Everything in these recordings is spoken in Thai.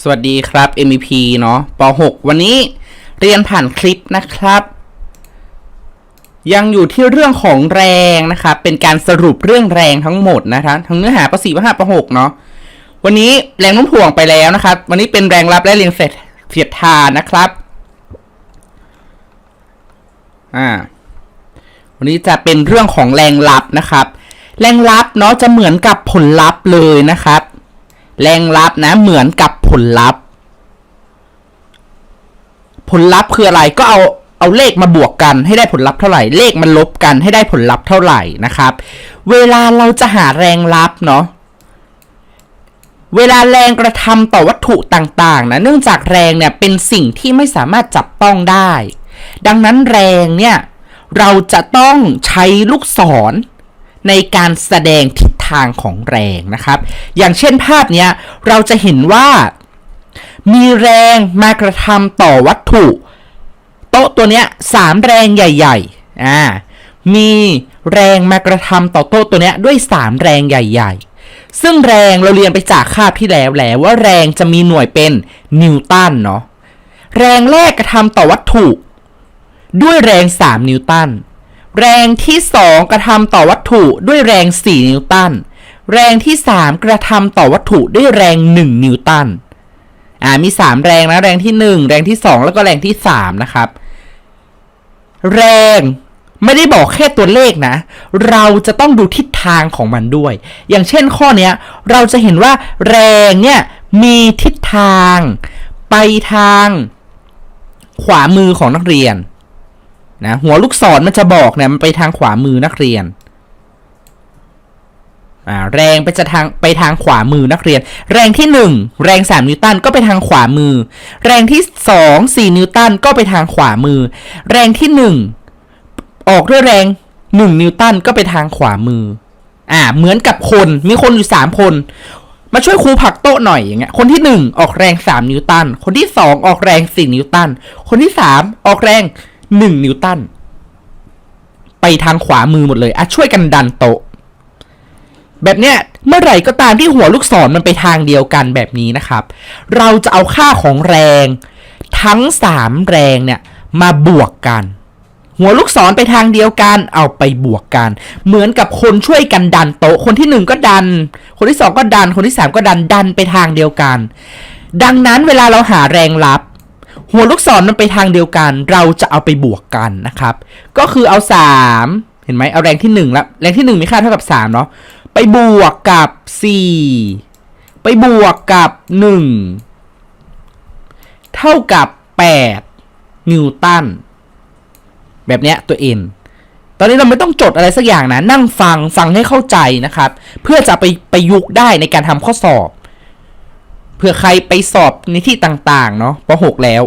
สวัสดีครับ MEP เนาะป .6 วันนี้เรียนผ่านคลิปนะครับ ยังอยู่ที่เรื่องของแรงนะครับ เป็นการสรุปเรื่องแรงทั้งหมดนะครับทั้งเนื้อหาป .4 ป .5 ป .6 เนาะวันนี้แรงโน้มถ่วงไปแล้วนะครับ วันนี้เป็นแรงรับและแรงเสียดเสียดทานนะครับอ่าวันนี้จะเป็นเรื่องของแรงรับนะครับ แรงรับเนาะจะเหมือนกับผลลัพธ์เลยนะครับ แรงลับนะ เหมือนกับผลลัพธ์ ผลลัพธ์คืออะไรก็เอาเอาเลขมาบวกกันให้ได้ผลลัพธ์เท่าไหร่ เลขมันลบกันให้ได้ผลลัพธ์เท่าไหร่นะครับ เวลาเราจะหาแรงลับเนาะเวลาแรงกระทำต่อวัตถุต่างๆนะเนื่องจากแรงเนี่ยเป็นสิ่งที่ไม่สามารถจับต้องได้ ดังนั้นแรงเนี่ยเราจะต้องใช้ลูกศรในการแสดงทิศ ทางของแรงนะครับ อย่างเช่นภาพเนี้ยเราจะเห็นว่ามีแรงมากระทำต่อวัตถุ โต๊ะตัวเนี้ยสามแรงใหญ่ๆอ่ามีแรงมากระทำต่อโต๊ะตัวเนี้ยด้วยสามแรงใหญ่ๆซึ่งแรงเราเรียนไปจากคาบที่แล้วแล้วว่าแรงจะมีหน่วยเป็นนิวตันเนาะแรงแรกกระทำต่อวัตถุ ด้วยแรง 3 นิวตัน แรงที่ 2 กระทำต่อวัตถุด้วยแรง 4 นิวตัน แรงที่ 3 กระทำต่อวัตถุด้วยแรง 1 นิวตัน อ่า มี 3 แรงนะ แรงที่ 1 แรงที่ 2 แล้วก็แรงที่ 3 นะครับ แรงไม่ได้บอกแค่ตัวเลขนะ เราจะต้องดูทิศทางของมันด้วย อย่างเช่นข้อเนี้ยเราจะเห็นว่าแรงเนี่ยมีทิศทาง ไปทาง ขวามือของนักเรียน นะหัวลูกศรมันจะบอกเนี่ยมันไปทางขวามือนักเรียนอ่าแรงไปจะทางไปทางขวามือนักเรียน แรงที่หนึ่งแรงสามนิวตันก็ไปทางขวามือ แรงที่สองสี่นิวตันก็ไปทางขวามือ แรงที่หนึ่งออกด้วยแรงหนึ่งนิวตันก็ไปทางขวามืออ่าเหมือนกับคนมีคนอยู่สามคนมาช่วยครูผลักโต๊ะหน่อยอย่างเงี้ย คนที่หนึ่งออกแรงสามนิวตัน คนที่สองออกแรงสี่นิวตัน คนที่สามออกแรง หนึ่งนิวตันไปทางขวามือหมดเลยอะช่วยกันดันโต๊ะ แบบเนี้ยเมื่อไหร่ก็ตามที่หัวลูกศรมันไปทางเดียวกันแบบนี้นะครับ เราจะเอาค่าของแรง ทั้งสามแรงเนี่ยมาบวกกัน หัวลูกศรไปทางเดียวกันเอาไปบวกกัน เหมือนกับคนช่วยกันดันโต๊ะ คนที่หนึ่งก็ดัน คนที่สองก็ดันคนที่สามก็ดันดันไปทางเดียวกัน ดังนั้นเวลาเราหาแรงลับ หัวลูกศรมันไปทางเดียวกัน เราจะเอาไปบวกกันนะครับ ก็คือเอาสามเห็นไหมเอาแรงที่หนึ่งแล้วแรงที่หนึ่งมีค่าเท่ากับสามเนาะไปบวกกับสี่ไปบวกกับหนึ่งเท่ากับแปดนิวตันแบบเนี้ยตัว n ตอนนี้เราไม่ต้องจดอะไรสักอย่างนะ นั่งฟังฟังให้เข้าใจนะครับ เพื่อจะไปไปยุกต์ได้ในการทำข้อสอบ เผื่อใครไปสอบในที่ต่างๆ เนาะป .6 แล้ว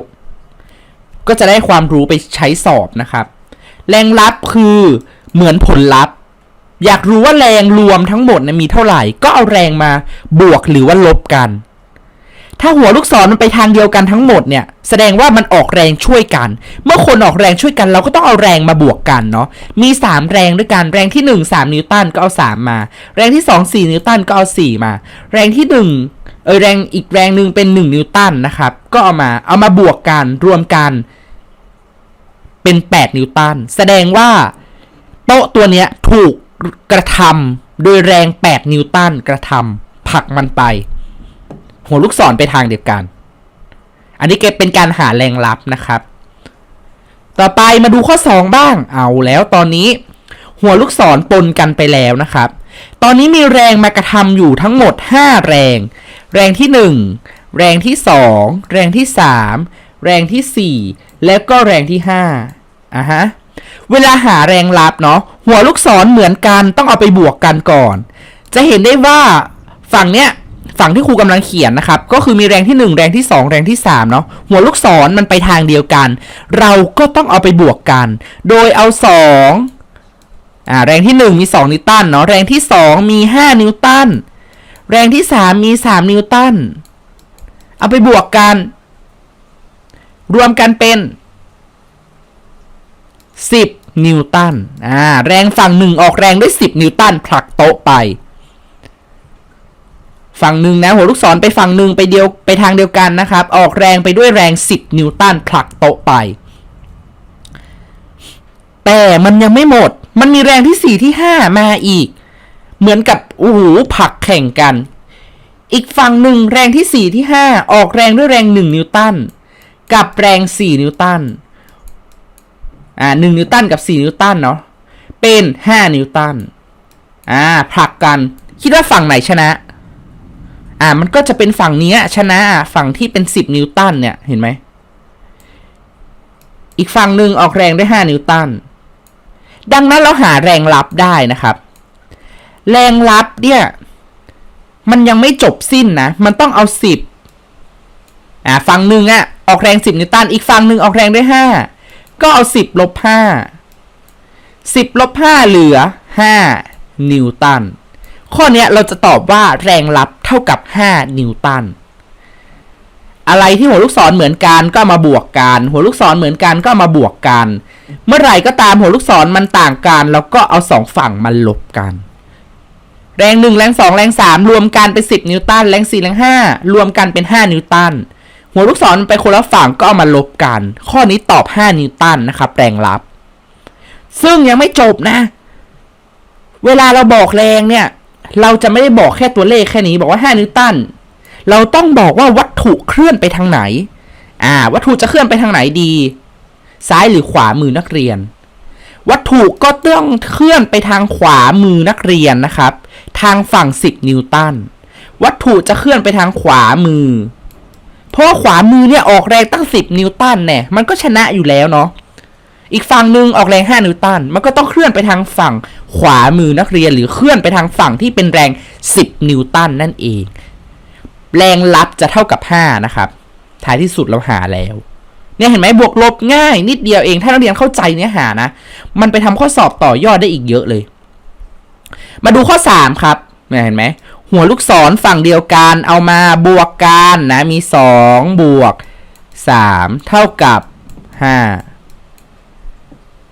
ก็จะได้ความรู้ไปใช้สอบนะครับ แรงลับคือเหมือนผลลัพธ์ อยากรู้ว่าแรงรวมทั้งหมดนะมีเท่าไหร่ ก็เอาแรงมาบวกหรือว่าลบกัน ถ้าหัวลูกศรมันไปทางเดียวกันทั้งหมดเนี่ย แสดงว่ามันออกแรงช่วยกัน เมื่อคนออกแรงช่วยกัน เราก็ต้องเอาแรงมาบวกกันเนาะ มี 3 แรงด้วยกัน แรงที่ 1 3 นิวตันก็เอา 3 มา แรงที่ 2 4 นิวตันก็เอา 4 มา แรงที่ 1 เออแรงอีกแรงหนึ่งเป็น 1 นิวตันนะครับ ก็เอามาเอามาบวกกันรวมกันเป็น 8 นิวตันแสดงว่าโต๊ะตัวเนี้ยถูกกระทำโดยแรง 8 นิวตันกระทำผลักมันไป หัวลูกศรไปทางเดียวกัน อันนี้เก็บเป็นการหาแรงลับนะครับ ต่อไปมาดูข้อ 2 บ้างเอาแล้วตอนนี้ หัวลูกศรปนกันไปแล้วนะครับ ตอนนี้มีแรงมากระทำอยู่ทั้งหมด 5 แรง แรงที่ 1 แรงที่ 2 แรงที่ 3 แรงที่ 4 แล้วก็แรงที่5อะฮะ เวลาหาแรงลับเนาะ หัวลูกศรเหมือนกันต้องเอาไปบวกกันก่อน จะเห็นได้ว่าฝั่งเนี้ยฝั่งที่ครูกำลังเขียนนะครับ ก็คือมีแรงที่ 1 แรงที่ 2 แรงที่3เนาะหัวลูกศรมันไปทางเดียวกัน เราก็ต้องเอาไปบวกกัน โดยเอา 2 อ่าแรงที่ 1 มี 2 นิวตันเนาะแรงที่ 2 มี 5 นิวตันแรงที่ 3 มี 3 นิวตันเอาไปบวกกัน รวมกันเป็น 10 นิวตันอ่าแรงฝั่งหนึ่งออกแรงด้วย 10 นิวตันผลักโต๊ะไป ฝั่งหนึ่งนะหัวลูกศรไปฝั่งหนึ่งไปเดียวไปทางเดียวกันนะครับ ออกแรงไปด้วยแรง 10 นิวตันผลักโต๊ะไป แต่มันยังไม่หมด มันมีแรงที่4ที่5มาอีก เหมือนกับโอ้โหผลักแข่งกัน อีกฝั่งหนึ่งแรงที่4ที่5ออกแรงด้วยแรง1นิวตันกับแรง4นิวตันอ่า1นิวตันกับ4นิวตันเนาะเป็น5นิวตันอ่าผลักกันคิดว่าฝั่งไหนชนะ อ่า มันก็จะเป็นฝั่งเนี้ยชนะฝั่งที่เป็น10นิวตันเนี่ยเห็นไหมอีกฝั่งหนึ่งออกแรงได้วย5นิวตัน ดังนั้นเราหาแรงรับได้นะครับ แรงรับเนี่ยมันยังไม่จบสิ้นนะ มันต้องเอา10อ่าฝั่งหนึ่งอะออกแรง10นิวตัน อีกฝั่งหนึ่งออกแรงด้วย5ก็เอา10ลบ5 10ลบ5เหลือ5นิวตัน ข้อเนี้ยเราจะตอบว่าแรงรับเท่ากับ5นิวตัน อะไรที่หัวลูกศรเหมือนกันก็มาบวกกัน หัวลูกศรเหมือนกันก็มาบวกกัน เมื่อไหร่ก็ตามหัวลูกศรมันต่างกันแล้วก็เอาสองฝั่งมาลบกัน แรงหนึ่งแรงสองแรงสามรวมกันเป็นสิบนิวตันแรงสี่แรงห้ารวมกันเป็นห้านิวตันหัวลูกศรไปคนละฝั่งก็เอามาลบกัน ข้อนี้ตอบห้านิวตันนะครับแรงรับ ซึ่งยังไม่จบนะ เวลาเราบอกแรงเนี่ย เราจะไม่ได้บอกแค่ตัวเลขแค่นี้บอกว่า5นิวตันเราต้องบอกว่าวัตถุเคลื่อนไปทางไหน อ่า วัตถุจะเคลื่อนไปทางไหนดี ซ้ายหรือขวามือนักเรียน วัตถุก็ต้องเคลื่อนไปทางขวามือนักเรียนนะครับ ทางฝั่ง 10 นิวตัน วัตถุจะเคลื่อนไปทางขวามือ เพราะขวามือเนี่ยออกแรงตั้ง 10 นิวตันเนี่ยมันก็ชนะอยู่แล้วเนาะ อีกฝั่งหนึ่งออกแรง 5 นิวตัน มันก็ต้องเคลื่อนไปทางฝั่งขวามือนักเรียน หรือเคลื่อนไปทางฝั่งที่เป็นแรง 10 นิวตันนั่นเอง แรงรับจะเท่ากับ 5 นะครับ ท้ายที่สุดเราหาแล้ว เนี่ยเห็นไหมบวกลบง่าย นิดเดียวเองถ้านักเรียนเข้าใจเนื้อหานะ มันไปทำข้อสอบต่อยอดได้อีกเยอะเลย มาดูข้อ 3 ครับเนี่ยเห็นไหมหัวลูกศรฝั่งเดียวกันเอามาบวกกันนะมี 2 บวก 3 เท่ากับ 5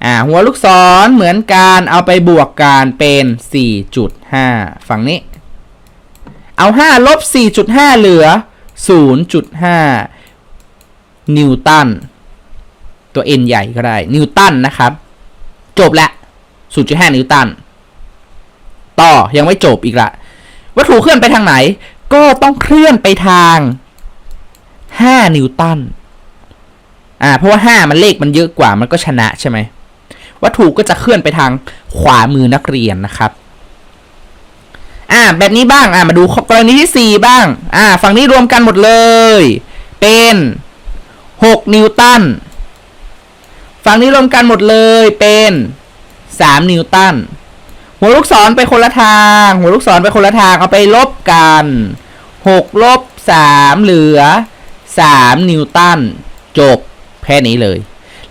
อ่าหัวลูกศรเหมือนกันเอาไปบวกกันเป็น 4.5 ฝั่งนี้ เอา 5 ลบ 4.5 เหลือ 0.5 นิวตันตัว n ใหญ่ก็ได้ นิวตันนะครับ จบละ0.5 นิวตัน ต่อยังไม่จบอีกละวัตถุเคลื่อนไปทางไหน ก็ต้องเคลื่อนไปทาง 5 นิวตันอ่าเพราะว่า 5 มันเลขมันเยอะกว่ามันก็ชนะใช่ไหมวัตถุก็จะเคลื่อนไปทางขวามือนักเรียนนะครับอ่าแบบนี้บ้างอ่ามาดูกรณีที่ 4 บ้างอ่าฝั่งนี้รวมกันหมดเลย เป็น 6 นิวตัน ฝั่งนี้รวมกันหมดเลยเป็น 3 นิวตัน หัวลูกศรไปคนละทาง หัวลูกศรไปคนละทางเอาไปลบกัน 6 ลบ 3 เหลือ 3 นิวตัน จบแค่นี้เลย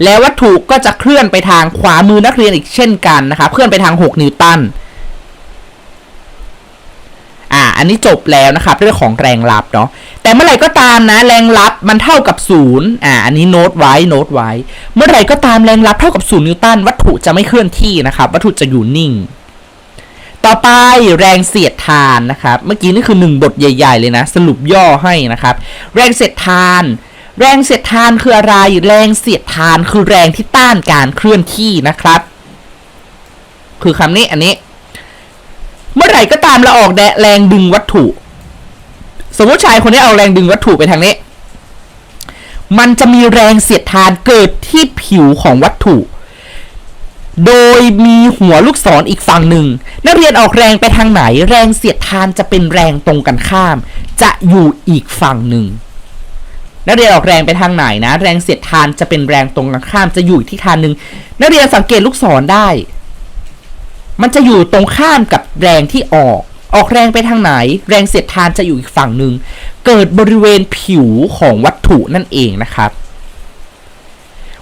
แล้ววัตถุก็จะเคลื่อนไปทางขวามือนักเรียนอีกเช่นกันนะครับเคลื่อนไปทาง 6 นิวตัน อ่า อันนี้จบแล้วนะครับเรื่องของแรงรับเนาะ แต่เมื่อไหร่ก็ตามนะ แรงรับมันเท่ากับ0อ่า อันนี้โน้ตไว้โน้ตไว้ เมื่อไหร่ก็ตามแรงรับเท่ากับ0นิวตันวัตถุจะไม่เคลื่อนที่นะครับ วัตถุจะอยู่นิ่ง ต่อไปแรงเสียดทานนะครับ เมื่อกี้นี่คือหนึ่งบทใหญ่ ๆ เลยนะ สรุปย่อให้นะครับ แรงเสียดทาน แรงเสียดทานคืออะไร แรงเสียดทานคือแรงที่ต้านการเคลื่อนที่นะครับ คือคำนี้อันนี้ เมื่อไหร่ก็ตามเราออกแรงดึงวัตถุ สมมติชายคนนี้เอาแรงดึงวัตถุไปทางนี้ มันจะมีแรงเสียดทานเกิดที่ผิวของวัตถุ โดยมีหัวลูกศรออีกฝั่งหนึ่ง นักเรียนออกแรงไปทางไหน แรงเสียดทานจะเป็นแรงตรงกันข้าม จะอยู่อีกฝั่งหนึ่งนักเรียนออกแรงไปทางไหนนะ แรงเสียดทานจะเป็นแรงตรงกันข้ามจะอยู่ที่ทางหนึ่งนักเรียนสังเกตลูกศรได้ มันจะอยู่ตรงข้ามกับแรงที่ออก ออกแรงไปทางไหน แรงเสียดทานจะอยู่อีกฝั่งหนึ่ง เกิดบริเวณผิวของวัตถุนั่นเองนะครับ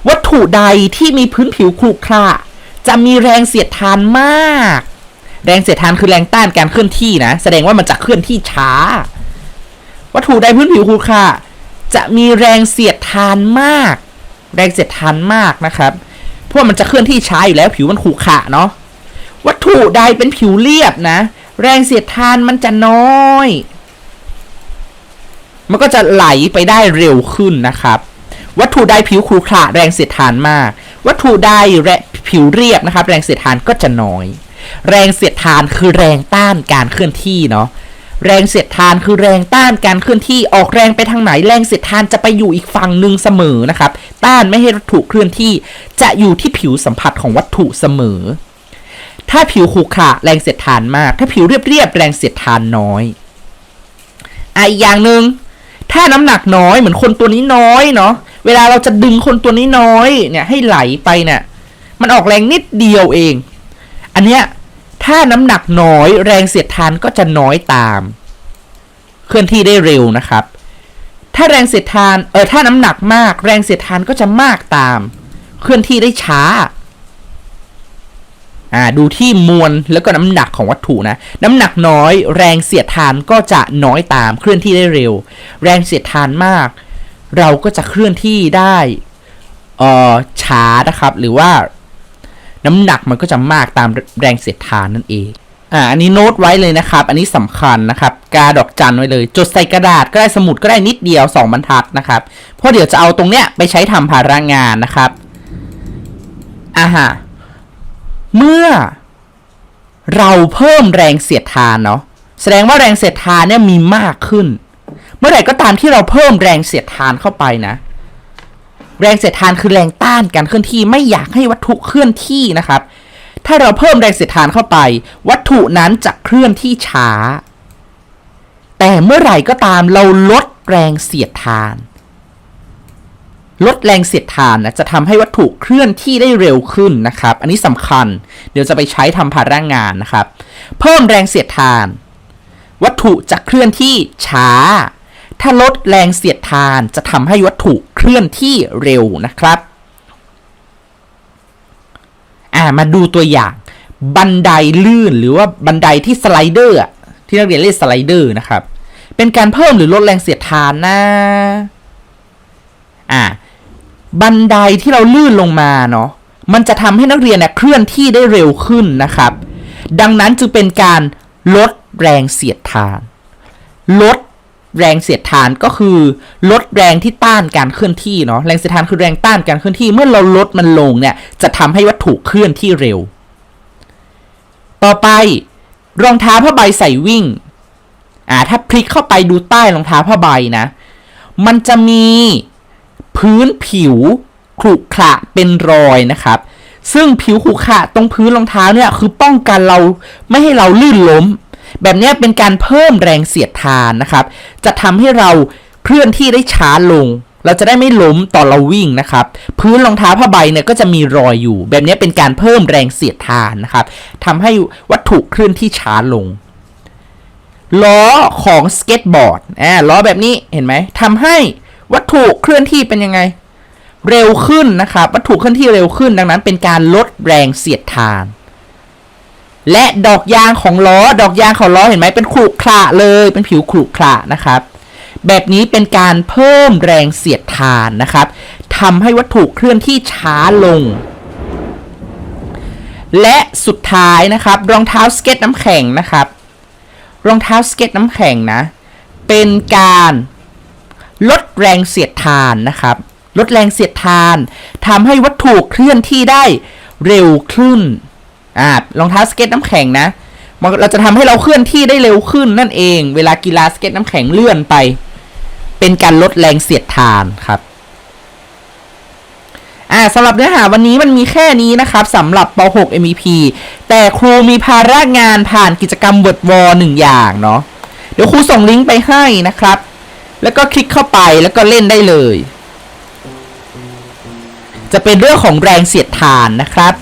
วัตถุใดที่มีพื้นผิวขรุขระจะมีแรงเสียดทานมาก แรงเสียดทานคือแรงต้านการเคลื่อนที่นะ แสดงว่ามันจะเคลื่อนที่ช้า วัตถุใดพื้นผิวขรุขระจะมีแรงเสียดทานมาก แรงเสียดทานมากนะครับ เพราะมันจะเคลื่อนที่ช้าอยู่แล้วผิวมันขรุขระเนาะ วัตถุใดเป็นผิวเรียบนะ แรงเสียดทานมันจะน้อย มันก็จะไหลไปได้เร็วขึ้นนะครับ วัตถุใดผิวขรุขระแรงเสียดทานมาก วัตถุใดแรผิวเรียบนะครับ แรงเสียดทานก็จะน้อย แรงเสียดทานคือแรงต้านการเคลื่อนที่เนาะแรงเสียดทานคือแรงต้านการเคลื่อนที่ออกแรงไปทางไหนแรงเสียดทานจะไปอยู่อีกฝั่งหนึ่งเสมอนะครับ ต้านไม่ให้วัตถุเคลื่อนที่ จะอยู่ที่ผิวสัมผัสของวัตถุเสมอ ถ้าผิวขรุขระแรงเสียดทานมาก ถ้าผิวเรียบๆแรงเสียดทานน้อยอะอีกอย่างหนึ่งถ้าน้ำหนักน้อยเหมือนคนตัวนี้น้อยเนาะเวลาเราจะดึงคนตัวนี้น้อยเนี่ยให้ไหลไปเนี่ยมันออกแรงนิดเดียวเอง อันเนี้ยถ้าน้ำหนักน้อยแรงเสียดทานก็จะน้อยตาม เคลื่อนที่ได้เร็วนะครับ ถ้าแรงเสียดทานเออถ้าน้ำหนักมาก แรงเสียดทานก็จะมากตาม เคลื่อนที่ได้ช้า อ่าดูที่มวลแล้วก็น้ำหนักของวัตถุนะน้ำหนักน้อย แรงเสียดทานก็จะน้อยตามเคลื่อนที่ได้เร็ว แรงเสียดทานมาก เราก็จะเคลื่อนที่ได้เอ่อช้านะครับ หรือว่าน้ำหนักมันก็จะมากตามแรงเสียดทานนั่นเองอ่าอันนี้โน้ตไว้เลยนะครับ อันนี้สำคัญนะครับ กาดอกจันไว้เลย จดใส่กระดาษก็ได้สมุดก็ได้นิดเดียวสองบรรทัดนะครับ เพราะเดี๋ยวจะเอาตรงเนี้ยไปใช้ทำภาระงานนะครับอ่าฮะ เมื่อเราเพิ่มแรงเสียดทานเนาะแสดงว่าแรงเสียดทานเนี่ยมีมากขึ้น เมื่อไหร่ก็ตามที่เราเพิ่มแรงเสียดทานเข้าไปนะ แรงเสียดทานคือแรงต้านการเคลื่อนที่ไม่อยากให้วัตถุเคลื่อนที่นะครับ ถ้าเราเพิ่มแรงเสียดทานเข้าไป วัตถุนั้นจะเคลื่อนที่ช้า แต่เมื่อไหร่ก็ตามเราลดแรงเสียดทาน ลดแรงเสียดทานนะจะทำให้วัตถุเคลื่อนที่ได้เร็วขึ้นนะครับ อันนี้สำคัญ เดี๋ยวจะไปใช้ทำภาระงานนะครับ เพิ่มแรงเสียดทาน วัตถุจะเคลื่อนที่ช้า ถ้าลดแรงเสียดทานจะทำให้วัตถุเคลื่อนที่เร็วนะครับอ่ามาดูตัวอย่าง บันไดลื่นหรือว่าบันไดที่สไลเดอร์ที่นักเรียนเรียกสไลเดอร์นะครับ เป็นการเพิ่มหรือลดแรงเสียดทานนะอ่า บันไดที่เราลื่นลงมาเนาะมันจะทำให้นักเรียนเนี่ยเคลื่อนที่ได้เร็วขึ้นนะครับ ดังนั้นจึงเป็นการลดแรงเสียดทาน ลดแรงเสียดทานก็คือ ลดแรงที่ต้านการเคลื่อนที่เนาะแรงเสียดทานคือแรงต้านการเคลื่อนที่เมื่อเราลดมันลงเนี่ยจะทำให้วัตถุเคลื่อนที่เร็ว ต่อไปรองเท้าผ้าใบใส่วิ่งอ่าถ้าพลิกเข้าไปดูใต้รองเท้าผ้าใบนะ มันจะมี พื้นผิวขรุขระเป็นรอยนะครับ ซึ่งผิวขรุขระตรงพื้นรองเท้าเนี่ยคือป้องกันเราไม่ให้เราลื่นล้ม แบบนี้เป็นการเพิ่มแรงเสียดทานนะครับ จะทำให้เราเคลื่อนที่ได้ช้าลง เราจะได้ไม่ล้มตอนเราวิ่งนะครับ พื้นรองเท้าผ้าใบเนี่ยก็จะมีรอยอยู่ แบบนี้เป็นการเพิ่มแรงเสียดทานนะครับทำให้วัตถุเคลื่อนที่ช้าลงล้อของสเก็ตบอร์ดอ่าล้อแบบนี้เห็นไหมทำให้ วัตถุเคลื่อนที่เป็นยังไง เร็วขึ้นนะครับ วัตถุเคลื่อนที่เร็วขึ้นดังนั้น เป็นการลดแรงเสียดทาน และดอกยางของล้อ ดอกยางของล้อเห็นไหมเป็นขรุขระเลย เป็นผิวขรุขระนะครับ แบบนี้เป็นการเพิ่มแรงเสียดทานนะครับทำให้วัตถุเคลื่อนที่ช้าลงและสุดท้ายนะครับ รองเท้าสเก็ตน้ำแข็งนะครับ รองเท้าสเก็ตน้ำแข็งนะ เป็นการ ลดแรงเสียดทานนะครับ ลดแรงเสียดทานทำให้วัตถุเคลื่อนที่ได้เร็วขึ้นอ่ารองเท้าสเก็ตน้ำแข็งนะเราจะทำให้เราเคลื่อนที่ได้เร็วขึ้นนั่นเอง เวลากีฬาสเก็ตน้ำแข็งเลื่อนไป เป็นการลดแรงเสียดทานครับอ่าสำหรับเนื้อหาวันนี้มันมีแค่นี้นะครับสำหรับป .6 MEP แต่ครูมีภาระงานผ่านกิจกรรมเวิร์ดวอหนึ่งอย่างเนาะเดี๋ยวครูส่งลิงก์ไปให้นะครับ แล้วก็คลิกเข้าไปแล้วก็เล่นได้เลย จะเป็นเรื่องของแรงเสียดทานนะครับ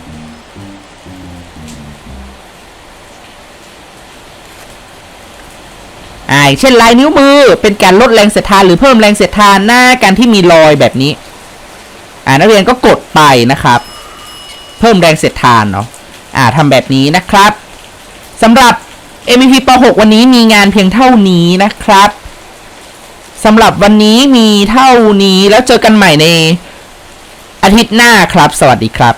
อ่าเช่นลายนิ้วมือเป็นการลดแรงเสียดทานหรือเพิ่มแรงเสียดทานหน้าการที่มีรอยแบบนี้ อ่านักเรียนก็กดไปนะครับ เพิ่มแรงเสียดทานเนาะ อ่าทำแบบนี้นะครับสำหรับ MEP ป .6 วันนี้มีงานเพียงเท่านี้นะครับ สำหรับวันนี้มีเท่านี้แล้วเจอกันใหม่ในอาทิตย์หน้าครับ สวัสดีครับ